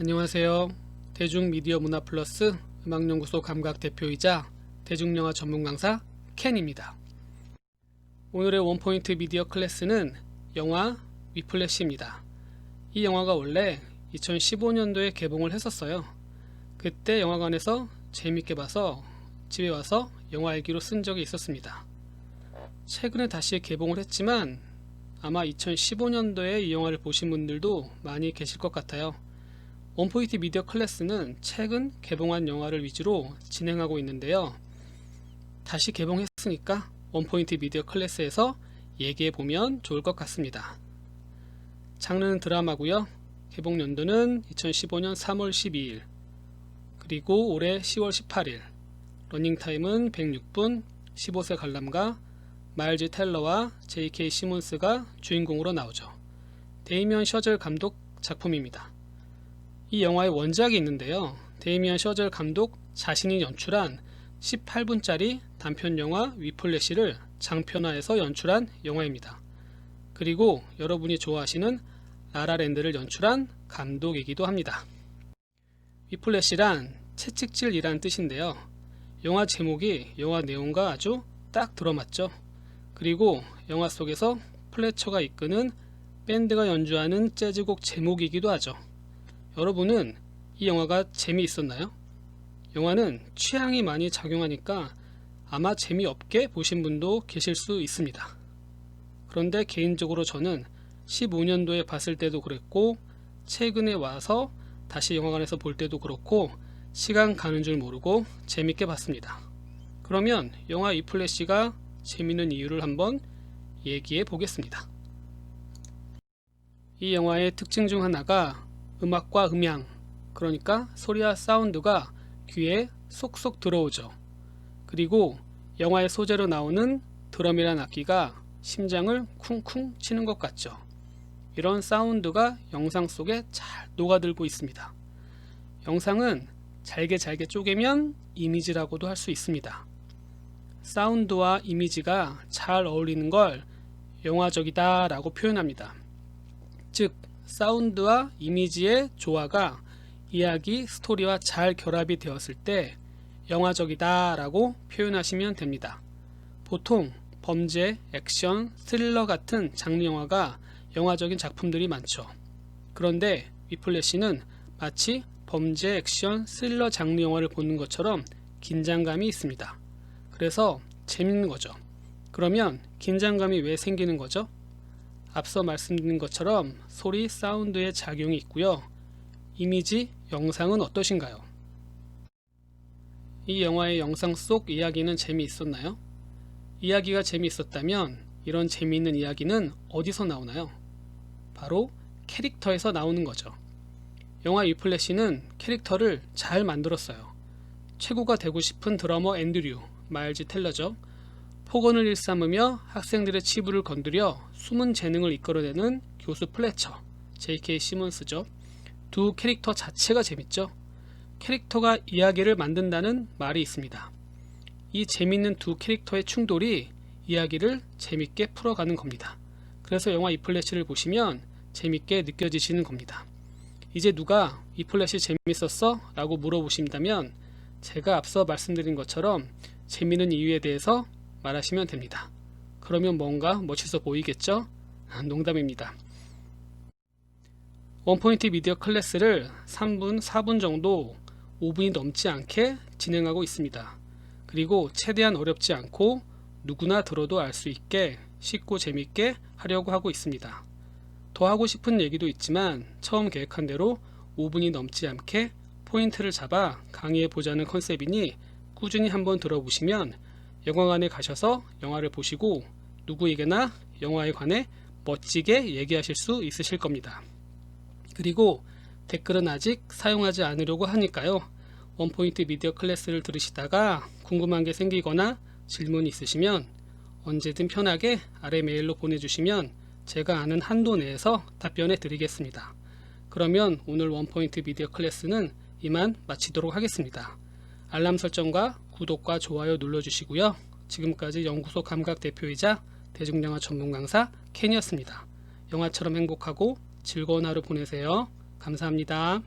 안녕하세요. 대중미디어 문화 플러스 음악연구소 감각 대표이자 대중영화 전문 강사 켄입니다. 오늘의 원포인트 미디어 클래스는 영화 위플래시입니다. 이 영화가 원래 2015년도에 개봉을 했었어요. 그때 영화관에서 재밌게 봐서 집에 와서 영화 일기로 쓴 적이 있었습니다. 최근에 다시 개봉을 했지만 아마 2015년도에 이 영화를 보신 분들도 많이 계실 것 같아요. 원포인트 미디어 클래스는 최근 개봉한 영화를 위주로 진행하고 있는데요. 다시 개봉했으니까 원포인트 미디어 클래스에서 얘기해 보면 좋을 것 같습니다. 장르는 드라마고요. 개봉 연도는 2015년 3월 12일 그리고 올해 10월 18일 러닝타임은 106분 15세 관람가 마일즈 텔러와 J.K. 시몬스가 주인공으로 나오죠. 데이미언 셔즐 감독 작품입니다. 이 영화의 원작이 있는데요. 데이미언 셔즐 감독 자신이 연출한 18분짜리 단편 영화 위플래시를 장편화해서 연출한 영화입니다. 그리고 여러분이 좋아하시는 라라랜드를 연출한 감독이기도 합니다. 위플래시란 채찍질이란 뜻인데요. 영화 제목이 영화 내용과 아주 딱 들어맞죠. 그리고 영화 속에서 플래처가 이끄는 밴드가 연주하는 재즈곡 제목이기도 하죠. 여러분은 이 영화가 재미있었나요? 영화는 취향이 많이 작용하니까 아마 재미없게 보신 분도 계실 수 있습니다. 그런데 개인적으로 저는 15년도에 봤을 때도 그랬고 최근에 와서 다시 영화관에서 볼 때도 그렇고 시간 가는 줄 모르고 재밌게 봤습니다. 그러면 영화 이 플래시가 재밌는 이유를 한번 얘기해 보겠습니다. 이 영화의 특징 중 하나가 음악과 음향, 그러니까 소리와 사운드가 귀에 쏙쏙 들어오죠. 그리고 영화의 소재로 나오는 드럼이란 악기가 심장을 쿵쿵 치는 것 같죠. 이런 사운드가 영상 속에 잘 녹아들고 있습니다. 영상은 잘게 잘게 쪼개면 이미지라고도 할 수 있습니다. 사운드와 이미지가 잘 어울리는 걸 영화적이다 라고 표현합니다. 즉, 사운드와 이미지의 조화가 이야기, 스토리와 잘 결합이 되었을 때 영화적이다 라고 표현하시면 됩니다. 보통 범죄, 액션, 스릴러 같은 장르 영화가 영화적인 작품들이 많죠. 그런데 위플래시는 마치 범죄, 액션, 스릴러 장르 영화를 보는 것처럼 긴장감이 있습니다. 그래서 재밌는 거죠. 그러면 긴장감이 왜 생기는 거죠? 앞서 말씀드린 것처럼 소리, 사운드의 작용이 있고요. 이미지, 영상은 어떠신가요? 이 영화의 영상 속 이야기는 재미있었나요? 이야기가 재미있었다면 이런 재미있는 이야기는 어디서 나오나요? 바로 캐릭터에서 나오는 거죠. 영화 위플래시는 캐릭터를 잘 만들었어요. 최고가 되고 싶은 드러머 앤드류, 마일즈 텔러죠. 폭언을 일삼으며 학생들의 치부를 건드려 숨은 재능을 이끌어내는 교수 플래처, J.K. 시몬스죠. 두 캐릭터 자체가 재밌죠. 캐릭터가 이야기를 만든다는 말이 있습니다. 이 재밌는 두 캐릭터의 충돌이 이야기를 재밌게 풀어가는 겁니다. 그래서 영화 이플래시를 보시면 재밌게 느껴지시는 겁니다. 이제 누가 이플래시 재밌었어? 라고 물어보신다면 제가 앞서 말씀드린 것처럼 재미있는 이유에 대해서 말하시면 됩니다. 그러면 뭔가 멋있어 보이겠죠? 농담입니다. 원포인트 미디어 클래스를 3분, 4분 정도 5분이 넘지 않게 진행하고 있습니다. 그리고 최대한 어렵지 않고 누구나 들어도 알 수 있게 쉽고 재밌게 하려고 하고 있습니다. 더 하고 싶은 얘기도 있지만 처음 계획한 대로 5분이 넘지 않게 포인트를 잡아 강의해 보자는 컨셉이니 꾸준히 한번 들어보시면 영화관에 가셔서 영화를 보시고 누구에게나 영화에 관해 멋지게 얘기하실 수 있으실 겁니다. 그리고 댓글은 아직 사용하지 않으려고 하니까요. 원포인트 미디어 클래스를 들으시다가 궁금한 게 생기거나 질문이 있으시면 언제든 편하게 아래 메일로 보내주시면 제가 아는 한도 내에서 답변해 드리겠습니다. 그러면 오늘 원포인트 미디어 클래스는 이만 마치도록 하겠습니다. 알람 설정과 구독과 좋아요 눌러주시고요. 지금까지 연구소 감각 대표이자 대중영화 전문 강사 켄이었습니다. 영화처럼 행복하고 즐거운 하루 보내세요. 감사합니다.